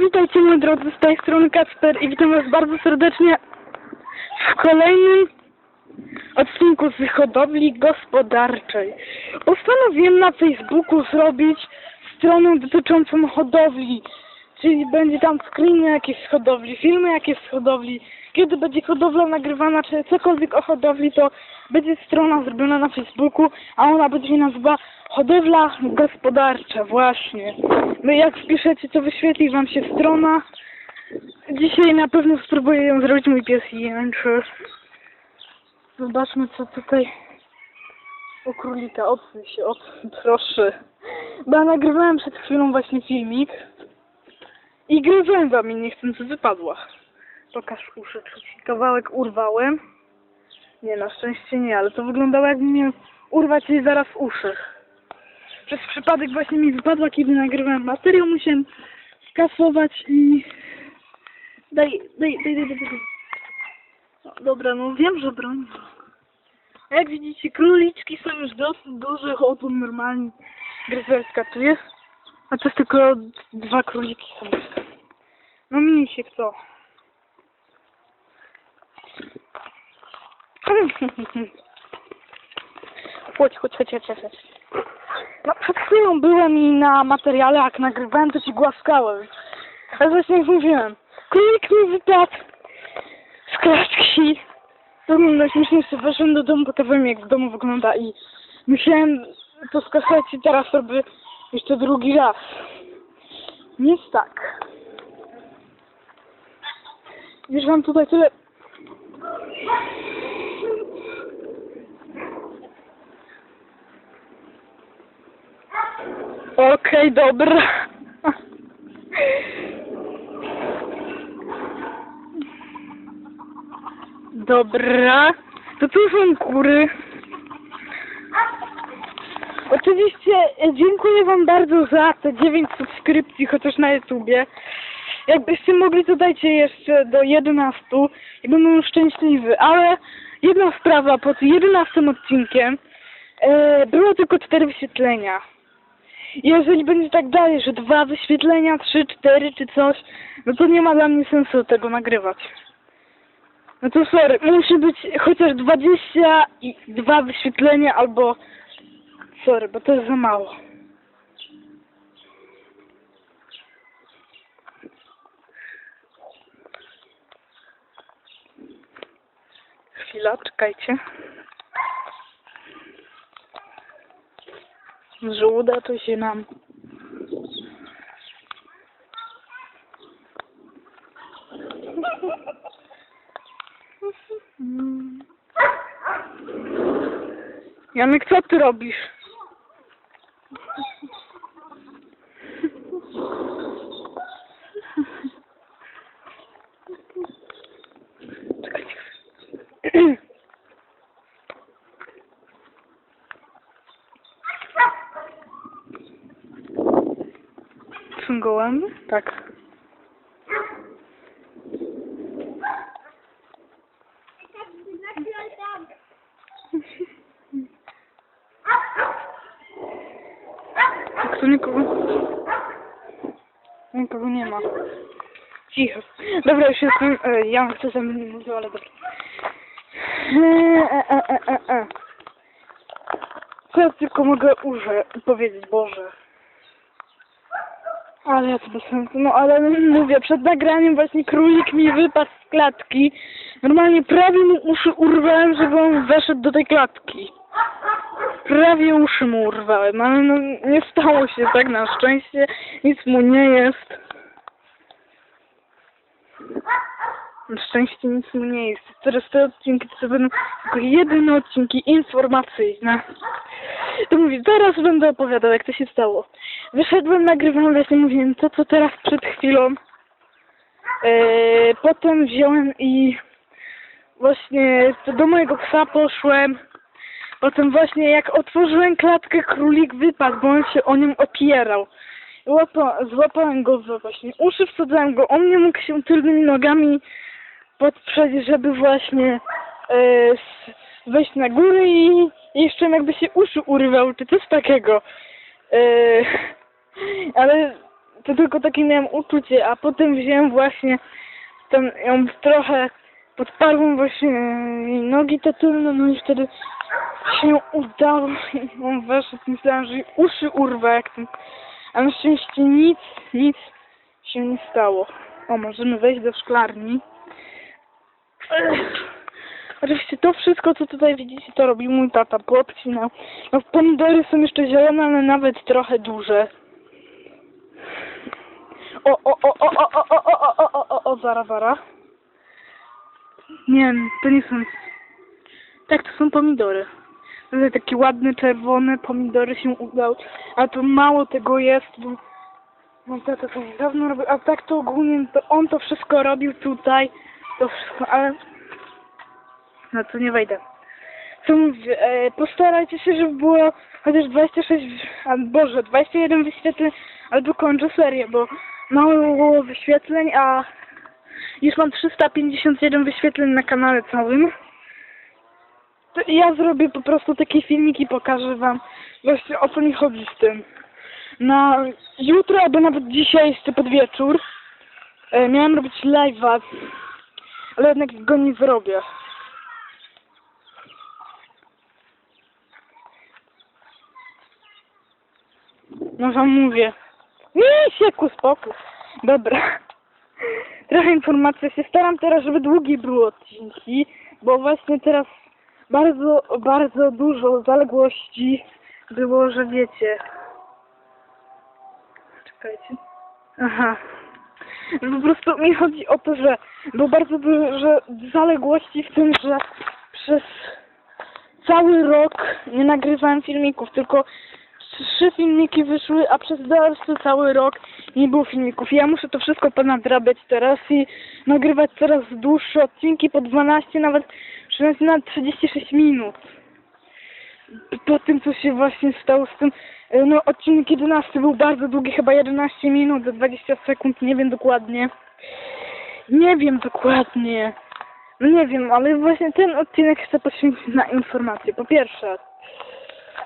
Witajcie moi drodzy, z tej strony Kacper i witam was bardzo serdecznie w kolejnym odcinku z hodowli gospodarczej. Postanowiłem na Facebooku zrobić stronę dotyczącą hodowli, czyli będzie tam screeny jakieś z hodowli, filmy jakieś z hodowli, kiedy będzie hodowla nagrywana, czy cokolwiek o hodowli, to będzie strona zrobiona na Facebooku, a ona będzie się nazywa Hodowla Gospodarcza, właśnie. No jak wpiszecie, to wyświetli wam się strona. Dzisiaj na pewno spróbuję ją zrobić mój pies jęczy. Zobaczmy, co tutaj... O królika, odsuń się, odsuń, proszę. Bo nagrywałem przed chwilą właśnie filmik i gryzłem wam i niechcący wypadła. Pokaż uszy, czy kawałek urwałem. Nie, na szczęście nie, ale to wyglądało jakbym miał urwać jej zaraz uszy. Przez przypadek właśnie mi wypadła, kiedy nagrywałem materiał, musiałem skasować i... Daj, daj, daj, daj, daj. daj. No, dobra, no wiem, że broń. Jak widzicie, króliczki są już dosyć duże, chodzą normalnie. Gryzelska tu jest, a to tylko dwa króliki są. No mi się kto. Chodź, chodź, chodź, chodź, chodź. No przed chwilą byłem i na materiale, jak nagrywałem, to ci głaskałem. Ale właśnie jak mówiłem, królik mi wypadł z klatki. Wygląda śmiesznie, jeszcze weszłem do domu, pokazałem jak w domu wygląda i musiałem to skasać i teraz robię jeszcze drugi raz. Więc tak. Już wam tutaj tyle... Okej, dobra. Dobra. To tu są kury. Oczywiście e, dziękuję wam bardzo za te 9 subskrypcji, chociaż na YouTubie. Jakbyście mogli, to dajcie jeszcze do 11 i będę szczęśliwy. Ale jedna sprawa, pod 11 odcinkiem e, było tylko 4 wyświetlenia. Jeżeli będzie tak dalej, że dwa wyświetlenia, trzy, cztery czy coś, no to nie ma dla mnie sensu tego nagrywać. No to sorry, musi być chociaż 22 wyświetlenia albo... Sorry, bo to jest za mało. Chwila, czekajcie. Że uda to się nam. Janek, co ty robisz? Czekajcie. Gołębie? Tak. Tak, tu nikogo... Nikogo nie ma. Cicho. Dobra, już jestem... E, ja chcę ze mną mówił, ale dobra. E, e, e, e, e. Co ja tylko mogę uże powiedzieć, Boże. Ale ja to bez sensu. No ale mówię, przed nagraniem właśnie królik mi wypadł z klatki. Normalnie prawie mu uszy urwałem, żeby on weszedł do tej klatki. Prawie uszy mu urwałem, ale no nie stało się tak na szczęście. Nic mu nie jest. Na szczęście nic mu nie jest. Teraz te odcinki to będą tylko jedyne odcinki informacyjne. To mówię, teraz będę opowiadał, jak to się stało. Wyszedłem, nagrywałem, właśnie mówiłem to, co teraz przed chwilą. Eee, potem wziąłem i właśnie do mojego psa poszłem. Potem właśnie jak otworzyłem klatkę, królik wypadł, bo on się o nią opierał. Łapa, złapałem go za właśnie uszy, wsadzałem go, on nie mógł się tylnymi nogami podprzeć, żeby właśnie e, wejść na górę i jeszcze jakby się uszy urywał, czy coś takiego. E, ale to tylko takie miałem uczucie, a potem wziąłem właśnie tam ją trochę podparłem właśnie jej nogi tatulne, no i wtedy się udało i on weszedł, myślałem, że jej uszy urwę jak ten, a na szczęście nic, nic się nie stało. O, możemy wejść do szklarni. Oczywiście to wszystko, co tutaj widzicie, to robił mój tata, poobcinał. No, pomidory są jeszcze zielone, ale nawet trochę duże. O, o, o, o, o, o, o, o, o, o, o, o, zara, zara. Nie, to nie są... Tak, to są pomidory. Tutaj takie ładne, czerwone pomidory się udały. A to mało tego jest, bo... Mam tata to niedawno robił, a tak to ogólnie to on to wszystko robił tutaj. To wszystko, ale... No to nie wejdę. Co mówię, e, postarajcie się, żeby było chociaż 26, a Boże, 21 wyświetleń, albo kończę serię, bo mało było wyświetleń, a już mam 351 wyświetleń na kanale całym. To ja zrobię po prostu taki filmik i pokażę wam właśnie o co mi chodzi z tym. Na jutro albo nawet dzisiaj jeszcze pod wieczór e, miałem robić live'a, ale jednak go nie zrobię. No wam mówię. Nie się spokój. Dobra. Trochę informacji się staram teraz, żeby długie były odcinki, bo właśnie teraz bardzo, bardzo dużo zaległości było, że wiecie. Czekajcie. Aha. Że Po prostu mi chodzi o to, że było bardzo dużo zaległości w tym, że przez cały rok nie nagrywałem filmików, tylko trzy filmiki wyszły, a przez dalszy cały rok nie było filmików. Ja muszę to wszystko ponadrabiać teraz i nagrywać coraz dłuższe odcinki po 12, nawet 13 na 36 minut. Po tym, co się właśnie stało z tym, no odcinek 11 był bardzo długi, chyba 11 minut, 20 sekund, nie wiem dokładnie. Nie wiem dokładnie. No nie wiem, ale właśnie ten odcinek chcę poświęcić na informacje. Po pierwsze,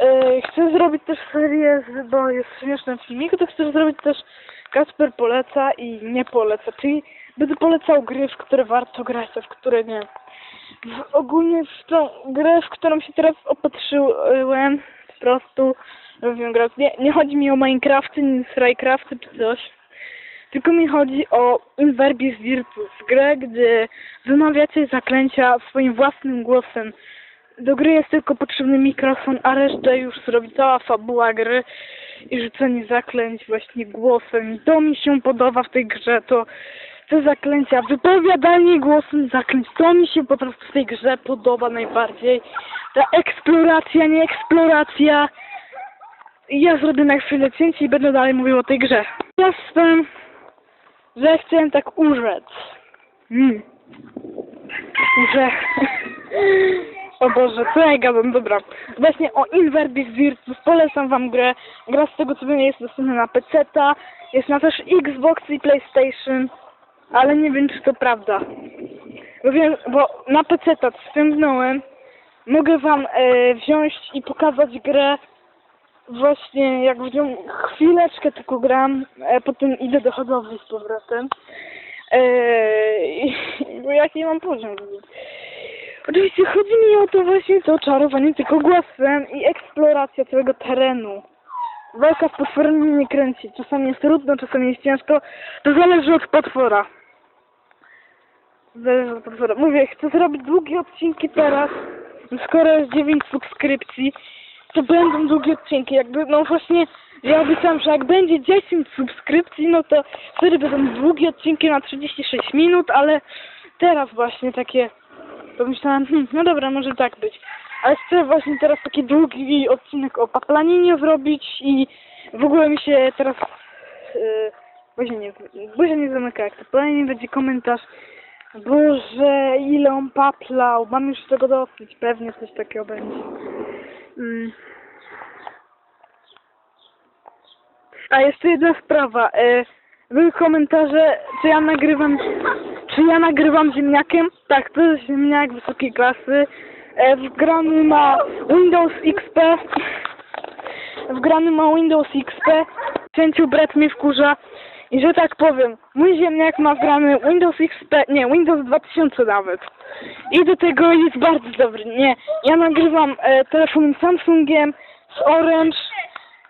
e, chcę zrobić też serię, bo jest śmieszny filmik, to chcę zrobić też Kasper poleca i nie poleca, czyli będę polecał gry, w które warto grać, a w które nie. W, ogólnie w tą grę, w którą się teraz opatrzyłem, po prostu lubię grać. Nie, nie chodzi mi o Minecrafty, nie Minecrafty czy coś. Tylko mi chodzi o Inverbis Virtus, grę, gdzie wymawiacie zaklęcia swoim własnym głosem. Do gry jest tylko potrzebny mikrofon, a resztę już zrobi cała fabuła gry i rzucenie zaklęć właśnie głosem. I to mi się podoba w tej grze, to te zaklęcia, wypowiadanie głosem zaklęć, to mi się po prostu w tej grze podoba najbardziej. Ta eksploracja, nie eksploracja. Ja zrobię na chwilę cięcie i będę dalej mówił o tej grze. Jestem, że chciałem tak urzec. Mm. Że... O Boże, co ja gadam, dobra. Właśnie o Inverbis Virtus polecam wam grę. Gra z tego co wiem jest dostępna na PC-ta, jest na też Xbox i PlayStation, ale nie wiem czy to prawda. Bo wiem, bo na PC-ta ściągnąłem, mogę wam e, wziąć i pokazać grę właśnie jak w nią chwileczkę tylko gram, e, potem idę do hodowli z powrotem. Eee, bo jaki mam poziom? Oczywiście chodzi mi o to właśnie to czarowanie tylko głosem i eksploracja całego terenu. Walka z potworem mnie nie kręci. Czasami jest trudno, czasami jest ciężko. To zależy od potwora. Zależy od potwora. Mówię, chcę zrobić długie odcinki teraz. Skoro jest 9 subskrypcji, to będą długie odcinki. Jakby, no właśnie, ja obiecałam, że jak będzie 10 subskrypcji, no to wtedy będą długie odcinki na 36 minut, ale teraz właśnie takie pomyślałam, hmm, no dobra, może tak być. Ale chcę właśnie teraz taki długi odcinek o paplaninie zrobić i w ogóle mi się teraz yy, Boże nie, Boże nie zamyka, jak to planinie będzie komentarz Boże, ile on paplał, mam już tego dosyć, pewnie coś takiego będzie. Mm. A jeszcze jedna sprawa. E, były komentarze, czy ja nagrywam, czy ja nagrywam ziemniakiem? Tak, to jest ziemniak wysokiej klasy. E, wgrany ma Windows XP. Wgrany ma Windows XP. cięciu brat mnie wkurza i że tak powiem, mój ziemniak ma wgrany Windows XP, nie, Windows 2000 nawet. I do tego jest bardzo dobry. Nie, ja nagrywam e, telefonem Samsungiem z Orange,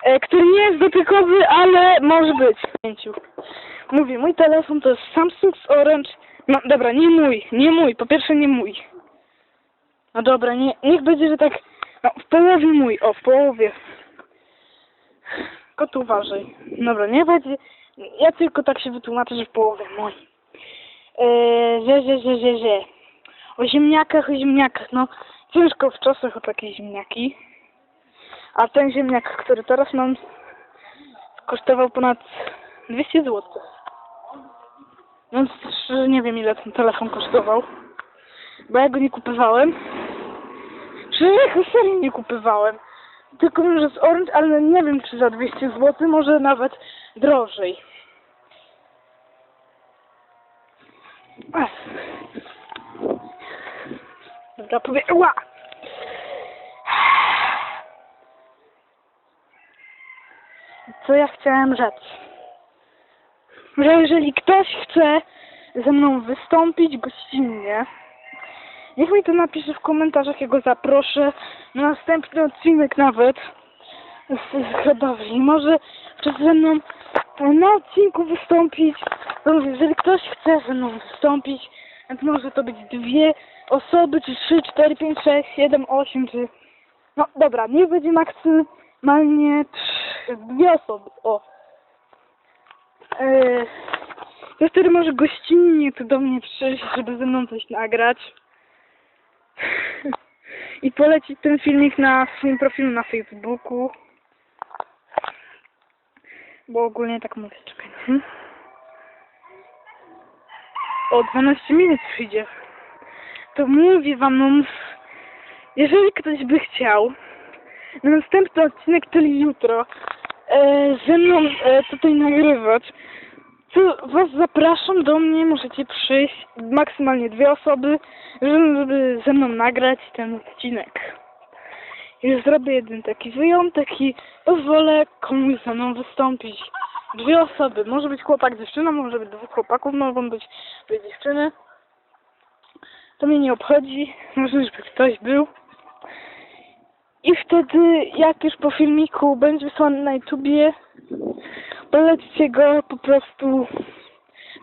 e, który nie jest dotykowy, ale może być. Pięciu. Mówię, mój telefon to jest Samsung z Orange. No dobra, nie mój, nie mój, po pierwsze nie mój. No dobra, nie, niech będzie, że tak, no, w połowie mój, o, w połowie. Kot uważaj. Dobra, nie będzie, ja tylko tak się wytłumaczę, że w połowie mój. Eee, że, że, że, że, że. O ziemniakach, o ziemniakach, no ciężko w czasach o takie ziemniaki. A ten ziemniak, który teraz mam, kosztował ponad 200 zł. Więc szczerze nie wiem ile ten telefon kosztował. Bo ja go nie kupowałem. Szczerze go serio nie kupowałem. Tylko że z Orange, ale nie wiem czy za 200 zł, może nawet drożej. Dobra, powie... Ła! Co ja chciałem rzec? Że jeżeli ktoś chce ze mną wystąpić gościnnie, niech mi to napisze w komentarzach, ja go zaproszę na następny odcinek nawet z, z. Może chce ze mną na odcinku wystąpić. No jeżeli ktoś chce ze mną wystąpić, to może to być dwie osoby, czy trzy, cztery, pięć, sześć, siedem, osiem, czy... No dobra, niech będzie maksymalnie trzy, dwie osoby, o. Yy, to wtedy może gościnnie tu do mnie przyjść, żeby ze mną coś nagrać. I polecić ten filmik na swoim profilu na Facebooku. Bo ogólnie tak mówię, czekaj. Hmm? O 12 minut przyjdzie. To mówię wam, no, jeżeli ktoś by chciał na następny odcinek, czyli jutro, e, ze mną e, tutaj nagrywać, to was zapraszam do mnie, możecie przyjść, maksymalnie dwie osoby, żeby ze mną nagrać ten odcinek. I zrobię jeden taki wyjątek i pozwolę komuś ze mną wystąpić. Dwie osoby, może być chłopak, dziewczyna, może być dwóch chłopaków, mogą być dwie dziewczyny. To mnie nie obchodzi, może żeby ktoś był. I wtedy, jak już po filmiku będzie wysłany na YouTubie, polećcie go po prostu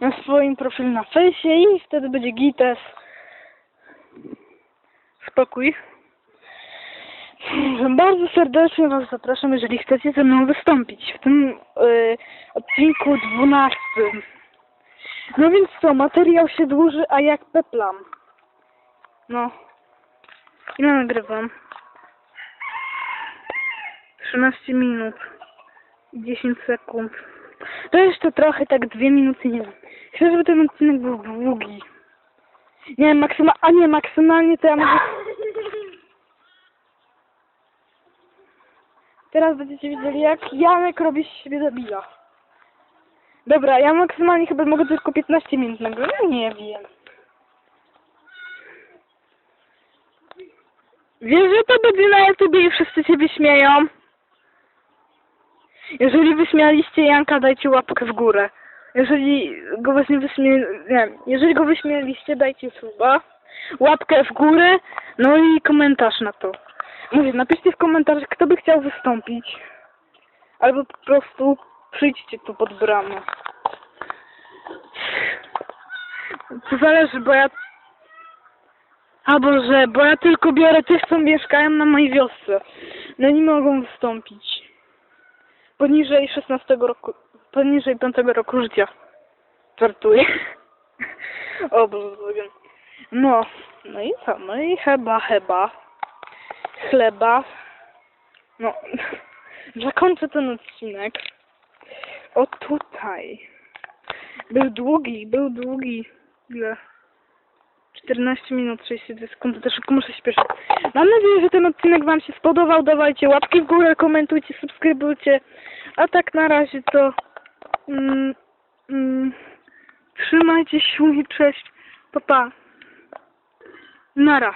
na swoim profilu na fejsie i wtedy będzie gites. Spokój. Bardzo serdecznie Was zapraszam, jeżeli chcecie ze mną wystąpić w tym y, odcinku 12. No więc co, materiał się dłuży, a jak peplam. No. Ile nagrywam? 13 minut 10 sekund. To jeszcze trochę, tak dwie minuty, nie wiem. Chcę, żeby ten odcinek był długi. Nie wiem, maksyma... a nie, maksymalnie to ja może... Teraz będziecie widzieli, jak Janek robi z siebie debila. Dobra, ja maksymalnie chyba mogę tylko 15 minut nagrywać. Nie wiem. Wiesz, że to będzie na YouTube i wszyscy ciebie śmieją? Jeżeli wyśmialiście Janka, dajcie łapkę w górę. Jeżeli go właśnie wyśmie... nie jeżeli go wyśmieliście, dajcie suba, łapkę w górę, no i komentarz na to. Mówię, napiszcie w komentarzach, kto by chciał wystąpić. Albo po prostu przyjdźcie tu pod bramę. To zależy, bo ja... Albo że, bo ja tylko biorę tych, co mieszkają na mojej wiosce. No nie mogą wystąpić. Poniżej 16 roku, poniżej 5 roku życia. Żartuję. O Boże, No, no i co? No i chyba, chyba. Chleba. No, zakończę ten odcinek. O tutaj. Był długi, był długi. Ile? 14 minut 32 sekundy, to szybko muszę śpieszyć. Mam nadzieję, że ten odcinek Wam się spodobał. Dawajcie łapki w górę, komentujcie, subskrybujcie. A tak na razie to mm, mm, trzymajcie się i cześć. Pa, pa. Nara.